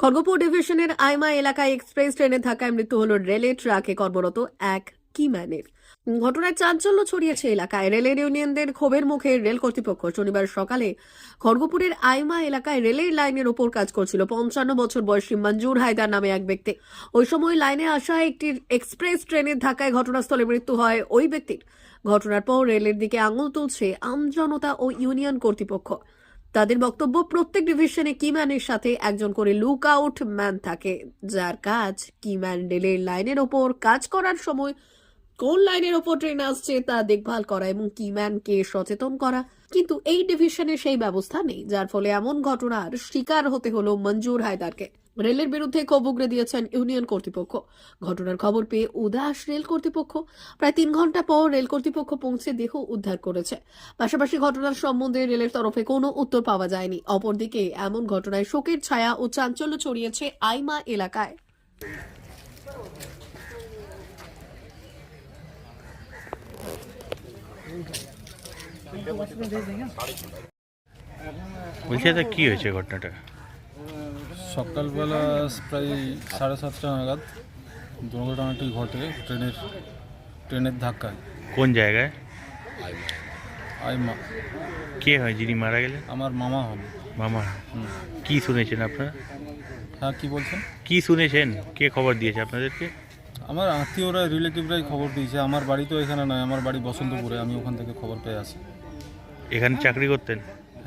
খড়গপুর ডিভিশনের আইমা এলাকায় এক্সপ্রেস ট্রেনে থাকায় মৃত্যু হল রেলের ট্রাকে কর্মরত এক কিম্যানের। ঘটনায় চাঞ্চল্য ছড়িয়েছে এলাকায়। রেলের ইউনিয়নদের ক্ষোভের মুখে রেল কর্তৃপক্ষ শনিবার সকালে খড়গপুরের আইমা এলাকায় রেলের লাইনের ওপর কাজ করছিল। পঞ্চান্ন বছর বয়সী মঞ্জুর হায়দার নামে এক ব্যক্তি। ওই সময় লাইনে আসা একটি এক্সপ্রেস ট্রেনের ধাক্কায় ঘটনাস্থলে মৃত্যু হয় ওই ব্যক্তির। ঘটনার পর রেলের দিকে আঙুল তুলছে আমজনতা ও ইউনিয়ন কর্তৃপক্ষ। তাদের বক্তব্য, প্রত্যেক ডিভিশনে কিম্যানের সাথে একজন করে লুক আউট ম্যান থাকে, যার কাজ কিম্যান ডেলের লাইনের ওপর কাজ করার সময় কোন লাইনের ওপর ট্রেন আসছে তা দেখভাল করা এবং কিম্যানকে সচেতন করা। কিন্তু এই ডিভিশনে সেই ব্যবস্থা নেই, যার ফলে এমন ঘটনার শিকার হতে হলো মঞ্জুর হায়দারকে। রেলের বিরুদ্ধে ক্ষোভ উগরে দিয়েছেন ইউনিয়ন কর্তৃপক্ষ। ঘটনার খবর পেয়ে উদাস রেল কর্তৃপক্ষ। প্রায় তিন ঘণ্টা পর রেল কর্তৃপক্ষ পৌঁছে দেহ উদ্ধার করেছে। পাশাপাশি ঘটনার সম্বন্ধে রেলের তরফে কোনো উত্তর পাওয়া যায়নি। অপরদিকে এমন ঘটনায় শোকের ছায়া ও চাঞ্চল্য ছড়িয়েছে আইমা এলাকায়। কি হয়েছে ঘটনাটা? সকালবেলা প্রায় সাড়ে সাতটা নাগাদ দুর্ঘটনাটি ঘটে ট্রেনের ট্রেনের ধাক্কায়। কোন জায়গায়? আইমা। কে হয় যিনি মারা গেলেন? আমার মামা হন। মামা। হুম। কি শুনেছেন আপনারা? হ্যাঁ কি বলছেন? কি শুনেছেন? কে খবর দিয়েছে আপনাদেরকে? আমার আত্মীয়রা রিলেটিভরাই খবর দিয়েছে। আমার বাড়ি তো এখানে নয় আমার বাড়ি বসন্তপুরে। আমি ওখান থেকে খবর পেয়ে আসি। এখানে চাকরি করতেন?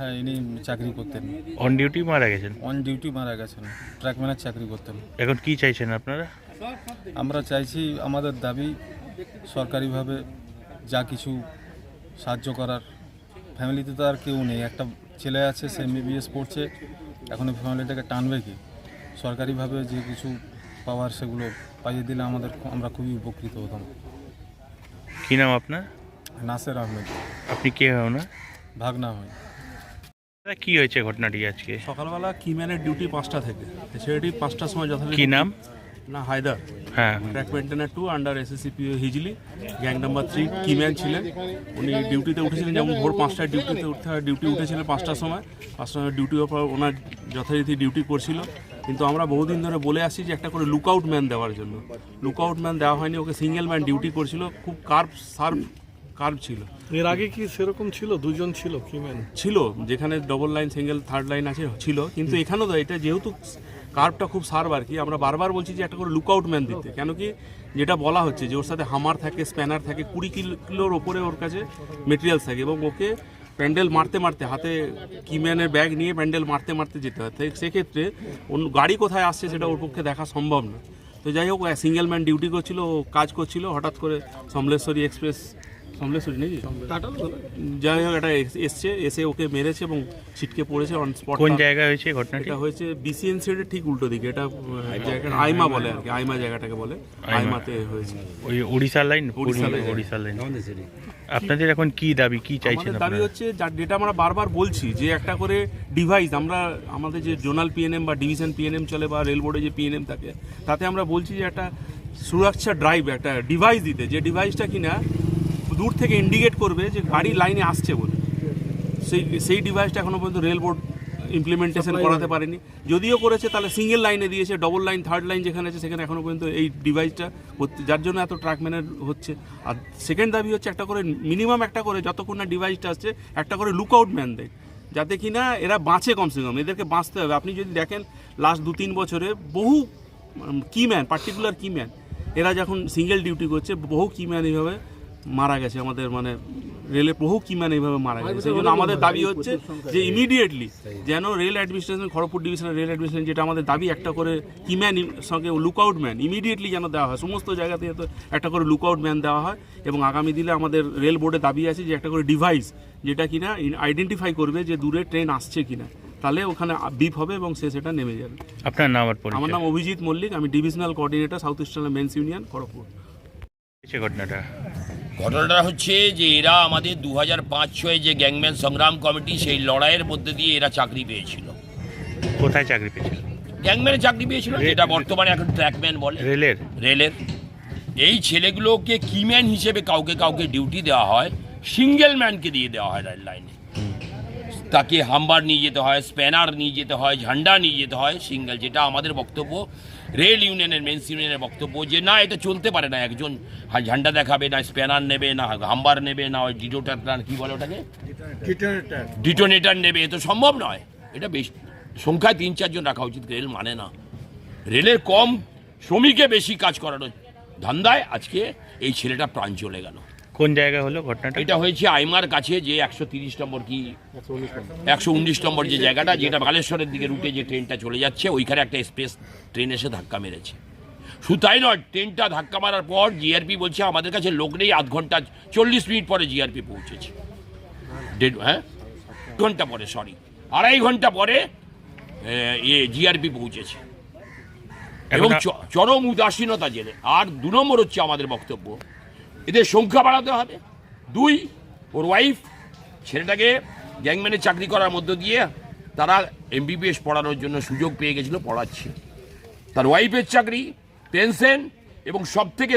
হ্যাঁ ইনি চাকরি করতেন। অন ডিউটি মারা গেছেন? অন ডিউটি মারা গেছেন। ট্র্যাকম্যানের চাকরি করতেন। এখন কি চাইছেন আপনারা? আমরা চাইছি আমাদের দাবি সরকারিভাবে যা কিছু সাহায্য করার। ফ্যামিলিতে তো আর কেউ নেই। একটা ছেলে আছে সে এমবিবিএস পড়ছে। এখন এই ফ্যামিলিটাকে টানবে কি? সরকারিভাবে যে কিছু পাওয়ার সেগুলো পাইয়ে দিলে আমাদের আমরা খুবই উপকৃত হতাম। কি নাম আপনার? নাসের আহমেদ। আপনি কে হও না ভাগনা হয় কি হয়েছে ঘটনাটি আজকে? সকালবেলা কিম্যানের ডিউটি পাঁচটা থেকে। ছেলেটি পাঁচটার সময় যথারীতি কি নাম? না হায়দার। হ্যাঁ। Track maintainer two under SSCP Hijli. Gang number three keyman ছিলেন। উনি ডিউটিতে উঠেছিলেন যেমন ভোর পাঁচটায় ডিউটিতে উঠতে হয় ডিউটি উঠেছিলেন পাঁচটার সময়। পাঁচটার সময় ডিউটি পর ওনার যথারীতি ডিউটি করছিল। কিন্তু আমরা বহুদিন ধরে বলে আসছি যে একটা করে লুকআউট ম্যান দেওয়ার জন্য। লুকআউট ম্যান দেওয়া হয়নি ওকে সিঙ্গেল ম্যান ডিউটি করছিল। খুব কার্ভ সার্ভ কার্ভ ছিল। এর আগে কি সেরকম ছিল? দুজন ছিল কিম্যান ছিল যেখানে double line single third line আছে ছিল। কিন্তু এখানেও তো এটা যেহেতু কার্ভটা খুব সার্ভ আর কি আমরা বারবার বলছি যে একটা করে লুকআউট ম্যান দিতে। কেন কি যেটা বলা হচ্ছে যে ওর সাথে হামার থাকে স্প্যানার থাকে কুড়ি কিলো কিলোর ওপরে ওর কাছে মেটেরিয়ালস থাকে এবং ওকে প্যান্ডেল মারতে মারতে হাতে কিম্যানের ব্যাগ নিয়ে প্যান্ডেল মারতে মারতে যেতে হয়। সেক্ষেত্রে অন্য গাড়ি কোথায় আসছে সেটা ওর পক্ষে দেখা সম্ভব না। তো যাই হোক সিঙ্গেল ম্যান ডিউটি করছিল ও কাজ করছিল হঠাৎ করে সমলেশ্বরী এক্সপ্রেস সমলেশ্বরী নাকি? যাই হোক এটা এস- এসছে এসে ওকে মেরেছে এবং ছিটকে পড়েছে অন স্পট কোন জায়গায় হয়েছে ঘটনাটি? এটা হয়েছে বিসিএনসি এর ঠিক উল্টো দিকে। এটা আহ, জায়গাটা আইমা বলে আর কি আইমা জায়গাটাকে বলে। আইমা। আইমাতে হয়েছে। ওই উড়িষ্যার লাইন উড়িষ্যা লাইন। উড়িষ্যার লাইন আপনাদের এখন কি দাবি কি চাইছেন দাবি হচ্ছে যা- যেটা আমরা বারবার বলছি যে একটা করে ডিভাইস আমরা আমাদের যে জোনাল পিএনএম বা ডিভিশন পিএনএম চলে বা রেল বোর্ডে যে পিএনএম থাকে তাতে আমরা বলছি যে একটা সুরক্ষা ড্রাইভ একটা ডিভাইস দিতে। যে ডিভাইসটা কিনা দূর থেকে ইন্ডিকেট করবে যে গাড়ি লাইনে আসছে বলে। সেই সেই ডিভাইসটা এখনও পর্যন্ত রেল বোর্ড ইমপ্লিমেন্টেশন করাতে পারেনি। যদিও করেছে তাহলে সিঙ্গেল লাইনে দিয়েছে ডবল লাইন থার্ড লাইন যেখানে আছে সেখানে এখনও পর্যন্ত এই ডিভাইসটা হচ্ছে যার জন্য এত ট্রাকম্যানের হচ্ছে। আর সেকেন্ড দাবি হচ্ছে একটা করে মিনিমাম একটা করে যতক্ষণ না ডিভাইসটা আসছে একটা করে লুকআউট ম্যান দেয়। যাতে কি না এরা বাঁচে কমসে কম এদেরকে বাঁচতে হবে। আপনি যদি দেখেন লাস্ট দু তিন বছরে বহু কি ম্যান পার্টিকুলার কি ম্যান এরা যখন সিঙ্গেল ডিউটি করছে বহু কি ম্যান এইভাবে মারা গেছে আমাদের মানে রেলের বহু কিম্যান এইভাবে মারা গেছে। সেই জন্য আমাদের দাবি হচ্ছে যে ইমিডিয়েটলি যেন রেল অ্যাডমিনিস্ট্রেশন খড়গপুর ডিভিশনের রেল অ্যাডমিনিস্ট্রেশন যেটা আমাদের দাবি একটা করে কিম্যান সঙ্গে লুকআউট ম্যান ইমিডিয়েটলি যেন দেওয়া হয়। সমস্ত জায়গাতে যাতে একটা করে লুকআউট ম্যান দেওয়া হয় এবং আগামী দিনে আমাদের রেল বোর্ডে দাবি আছে যে একটা করে ডিভাইস যেটা কিনা আইডেন্টিফাই করবে যে দূরে ট্রেন আসছে কিনা। তাহলে ওখানে বিপ হবে এবং সে সেটা নেমে যাবে। আপনার নাম আর আমার নাম অভিজিৎ মল্লিক আমি divisional coordinator south eastern men's union Kharagpur. ঘটনাটা ঘটনাটা হচ্ছে যে এরা আমাদের দু হাজার পাঁচ ছয় যে গ্যাংম্যান সংগ্রাম কমিটি সেই লড়াইয়ের মধ্যে দিয়ে এরা চাকরি পেয়েছিল। কোথায় চাকরি পেয়েছিল? গ্যাংম্যানের চাকরি পেয়েছিল যেটা বর্তমানে এখন ট্র্যাকম্যান বলে। রেলের। রেলের। এই ছেলেগুলোকে কিম্যান হিসেবে কাউকে কাউকে ডিউটি দেওয়া হয় সিঙ্গেল ম্যানকে দিয়ে দেওয়া হয় রেল লাইনে। তাকে হাম্বার নিয়ে যেতে হয় স্প্যানার নিয়ে যেতে হয় ঝান্ডা নিয়ে যেতে হয় সিঙ্গেল যেটা আমাদের বক্তব্য। রেল ইউনিয়নের মেন্স ইউনিয়নের বক্তব্য যে না এটা চলতে পারে না একজন। ঝান্ডা দেখাবে না স্প্যানার নেবে না হাম্বার নেবে না ওই ডিটোটার কি বলে ওটাকে? ডিটোনেটার। নেবে এ তো সম্ভব নয়। এটা বেশ সংখ্যায় তিন চারজন রাখা উচিত রেল মানে না। রেলের কম শ্রমিকে বেশি কাজ করানো ধান্দায় আজকে এই ছেলেটা প্রাণ চলে গেল। কোন জায়গায় হলো ঘটনাটা? এটা হয়েছে আইমার কাছে যে একশো তিরিশ নম্বর কি? একশো উনিশ নম্বর যে জায়গাটা যেটা বালেশ্বরের দিকে রুটে যে ট্রেনটা চলে যাচ্ছে ওইখানে একটা এক্সপ্রেস ট্রেন এসে ধাক্কা মেরেছে। শুধু তাই নয় ট্রেনটা ধাক্কা মারার পর জিআরপি বলছে আমাদের কাছে লোক নেই আধ ঘণ্টা চল্লিশ মিনিট পরে জিআরপি পৌঁছেছে। দেড় হ্যাঁ? ঘণ্টা পরে সরি আড়াই ঘণ্টা পরে এ, জিআরপি পৌঁছেছে। এবং চরম উদাসীনতা জেনে আর দু নম্বর হচ্ছে আমাদের বক্তব্য এদের সংখ্যা বাড়াতে হবে। দুই, ওর ওয়াইফ ছেলেটাকে গ্যাংম্যানের চাকরি করার মধ্য দিয়ে তারা এমবিবিএস পড়ানোর জন্য সুযোগ পেয়ে গেছিল, পড়াচ্ছে। তার ওয়াইফের চাকরি পেনশন এবং সব থেকে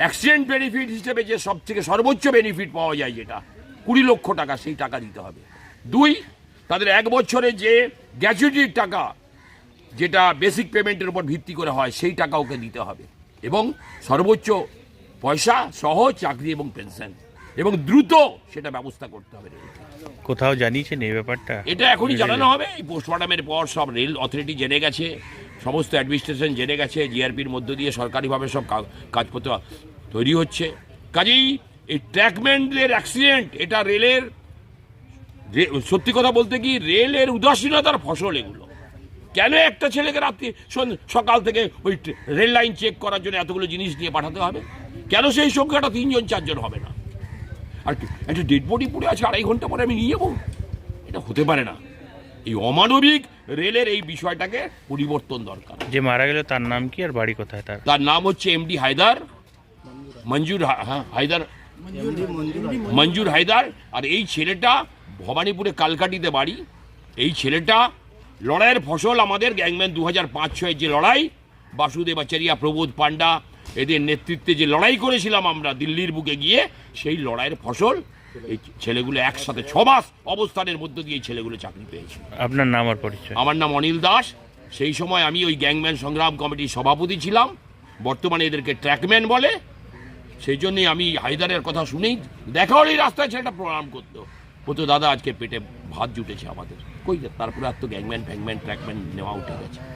অ্যাক্সিডেন্ট বেনিফিট হিসেবে যে সব থেকে সর্বোচ্চ বেনিফিট পাওয়া যায় যেটা, কুড়ি লক্ষ টাকা সেই টাকা দিতে হবে। দুই, তাদের এক বছরে যে গ্র্যাচুইটির টাকা যেটা বেসিক পেমেন্টের উপর ভিত্তি করে হয়, সেই টাকা ওকে দিতে হবে। এবং সর্বোচ্চ পয়সা সহ চাকরি এবং পেনশন। এবং দ্রুত সেটা ব্যবস্থা করতে হবে কোথাও জানিয়েছেন এই ব্যাপারটা? এটা এখনই জানানো হবে। এই পোস্টমর্টমের পর সব রেল অথরিটি জেনে গেছে সমস্ত অ্যাডমিনিস্ট্রেশন জেনে গেছে জিআরপির মধ্য দিয়ে সরকারিভাবে সব কাজপত্র তৈরি হচ্ছে। কাজেই এই ট্র্যাকম্যানদের অ্যাক্সিডেন্ট এটা রেলের সত্যি কথা বলতে কি রেলের উদাসীনতার ফসল এগুলো। কেন একটা ছেলেকে রাত্রি সকাল থেকে ওই রেল লাইন চেক করার জন্য এতগুলো জিনিস নিয়ে পাঠাতে হবে? কেন সেই সংখ্যাটা তিনজন চারজন হবে না? আর একটা ডেড বডি পড়ে আছে আড়াই ঘণ্টা পরে আমি নিয়ে যাব এটা হতে পারে না। এই অমানবিক রেলের এই বিষয়টাকে পরিবর্তন দরকার। যে মারা গেল তার নাম কি আর বাড়ি কোথায় তার? তার নাম হচ্ছে এমডি হায়দার। মঞ্জুর হ্যাঁ হায়দার। মঞ্জুর হায়দার আর এই ছেলেটা ভবানীপুরে কালকাটিতে বাড়ি। এই ছেলেটা লড়াইয়ের ফসল আমাদের গ্যাংম্যান দু হাজার পাঁচ ছয়ের যে লড়াই বাসুদেব আচারিয়া প্রবোধ পান্ডা এদের নেতৃত্বে যে লড়াই করেছিলাম আমরা দিল্লির বুকে গিয়ে সেই লড়াইয়ের ফসল এই ছেলেগুলো একসাথে ছ মাস অবস্থানের মধ্য দিয়ে ছেলেগুলো চাকরি পেয়েছে। আপনার নাম আর পরিচয়? আমার নাম অনিল দাস। সেই সময় আমি ওই গ্যাংম্যান সংগ্রাম কমিটির সভাপতি ছিলাম। বর্তমানে এদেরকে ট্র্যাকম্যান বলে। সেই জন্যই আমি হায়দারের কথা শুনেই দেখা হলেই রাস্তায় ছেলেটা প্রণাম করতো। বলতো দাদা আজকে পেটে ভাত জুটেছে আমাদের। কই তারপরে আর তো গ্যাংম্যান ফ্যাংম্যান ট্র্যাকম্যান নেওয়া উঠে গেছে।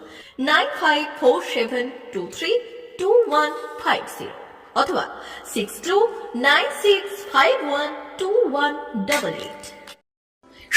nine five four seven two three two one five zero অথবা six two nine six five one two one double eight